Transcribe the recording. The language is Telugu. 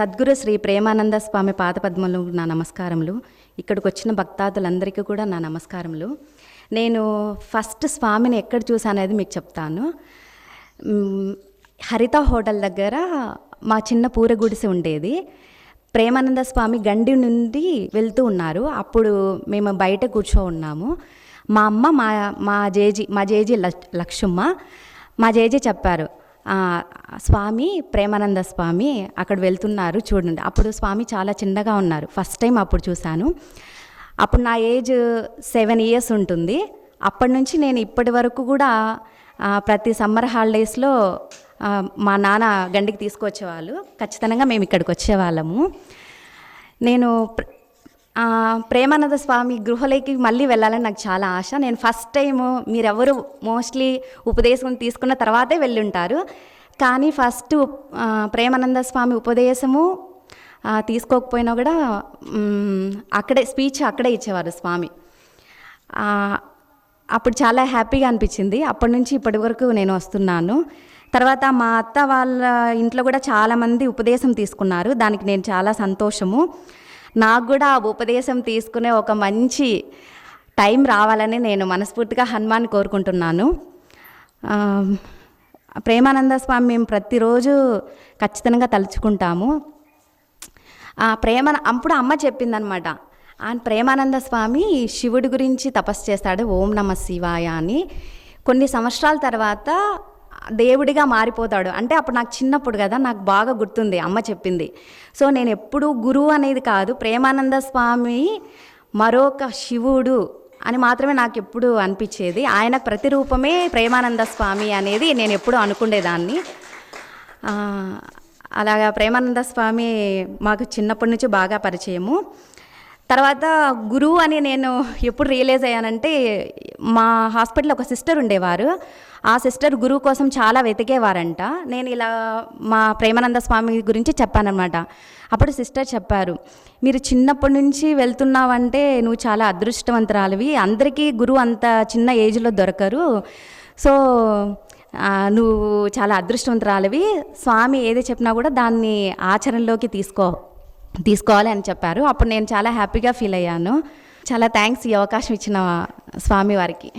సద్గురు శ్రీ ప్రేమానంద స్వామి పాదపద్మలు నా నమస్కారములు. ఇక్కడికి వచ్చిన భక్తాదులందరికీ కూడా నా నమస్కారములు. నేను ఫస్ట్ స్వామిని ఎక్కడ చూసానేది మీకు చెప్తాను. హరిత హోటల్ దగ్గర మా చిన్న పూర గుడిసె ఉండేది. ప్రేమానంద స్వామి గండి నుండి వెళ్తూ ఉన్నారు. అప్పుడు మేము బయట కూర్చో ఉన్నాము. మా అమ్మ మా మా జేజీ మా జేజీ లక్- లక్ష్మమ్మ మా జేజీ చెప్పారు స్వామి ప్రేమానంద స్వామి అక్కడ వెళ్తున్నారు చూడండి. అప్పుడు స్వామి చాలా చిన్నగా ఉన్నారు. ఫస్ట్ టైం అప్పుడు చూశాను. అప్పుడు నా ఏజ్ సెవెన్ ఇయర్స్ ఉంటుంది. అప్పటి నుంచి నేను ఇప్పటి వరకు కూడా ప్రతి సమ్మర్ హాలిడేస్లో మా నాన్న గండికి తీసుకొచ్చేవాళ్ళు. ఖచ్చితంగా మేము ఇక్కడికి వచ్చేవాళ్ళము. నేను ప్రేమానంద స్వామి గృహలోకి మళ్ళీ వెళ్ళాలని నాకు చాలా ఆశ. నేను ఫస్ట్ టైం మీరెవరు మోస్ట్లీ ఉపదేశం తీసుకున్న తర్వాతే వెళ్ళుంటారు. కానీ ఫస్ట్ ప్రేమానంద స్వామి ఉపదేశము తీసుకోకపోయినా కూడా అక్కడే స్పీచ్ అక్కడే ఇచ్చేవారు స్వామి. అప్పుడు చాలా హ్యాపీగా అనిపించింది. అప్పటి నుంచి ఇప్పటి వరకు నేను వస్తున్నాను. తర్వాత మా అత్త వాళ్ళ ఇంట్లో కూడా చాలామంది ఉపదేశం తీసుకున్నారు. దానికి నేను చాలా సంతోషము. నాకు కూడా ఆ ఉపదేశం తీసుకునే ఒక మంచి టైం రావాలని నేను మనస్ఫూర్తిగా హనుమాన్ కోరుకుంటున్నాను. ప్రేమానంద స్వామి మేము ప్రతిరోజు ఖచ్చితంగా తలుచుకుంటాము. ప్రేమ అప్పుడు అమ్మ చెప్పిందనమాట ఆ ప్రేమానంద స్వామి శివుడి గురించి తపస్సు చేస్తాడు ఓం నమ శివాయ అని. కొన్ని సంవత్సరాల తర్వాత దేవుడిగా మారిపోతాడు. అంటే అప్పుడు నాకు చిన్నప్పుడు కదా నాకు బాగా గుర్తుంది అమ్మ చెప్పింది. సో నేను ఎప్పుడూ గురువు అనేది కాదు ప్రేమానంద స్వామి మరొక శివుడు అని మాత్రమే నాకు ఎప్పుడు అనిపించేది. ఆయన ప్రతిరూపమే ప్రేమానంద స్వామి అనేది నేను ఎప్పుడూ అనుకునేదాన్ని అలాగా ప్రేమానంద స్వామి మాకు చిన్నప్పటి నుంచి బాగా పరిచయము. తర్వాత గురువు అని నేను ఎప్పుడు రియలైజ్ అయ్యానంటే మా హాస్పిటల్ ఒక సిస్టర్ ఉండేవారు. ఆ సిస్టర్ గురువు కోసం చాలా వెతికేవారంట. నేను ఇలా మా ప్రేమానంద స్వామి గురించి చెప్పానమాట అప్పుడు సిస్టర్ చెప్పారు మీరు చిన్నప్పటి నుంచి వెళ్తున్నావంటే నువ్వు చాలా అదృష్టవంతురాలివి. అందరికీ గురువు అంత చిన్న ఏజ్లో దొరకరు. సో నువ్వు చాలా అదృష్టవంతురాలివి. స్వామి ఏది చెప్పినా కూడా దాన్ని ఆచరణలోకి తీసుకో తీసుకోవాలి అని చెప్పారు. అప్పుడు నేను చాలా హ్యాపీగా ఫీల్ అయ్యాను. చాలా థ్యాంక్స్ ఈ అవకాశం ఇచ్చిన స్వామి వారికి.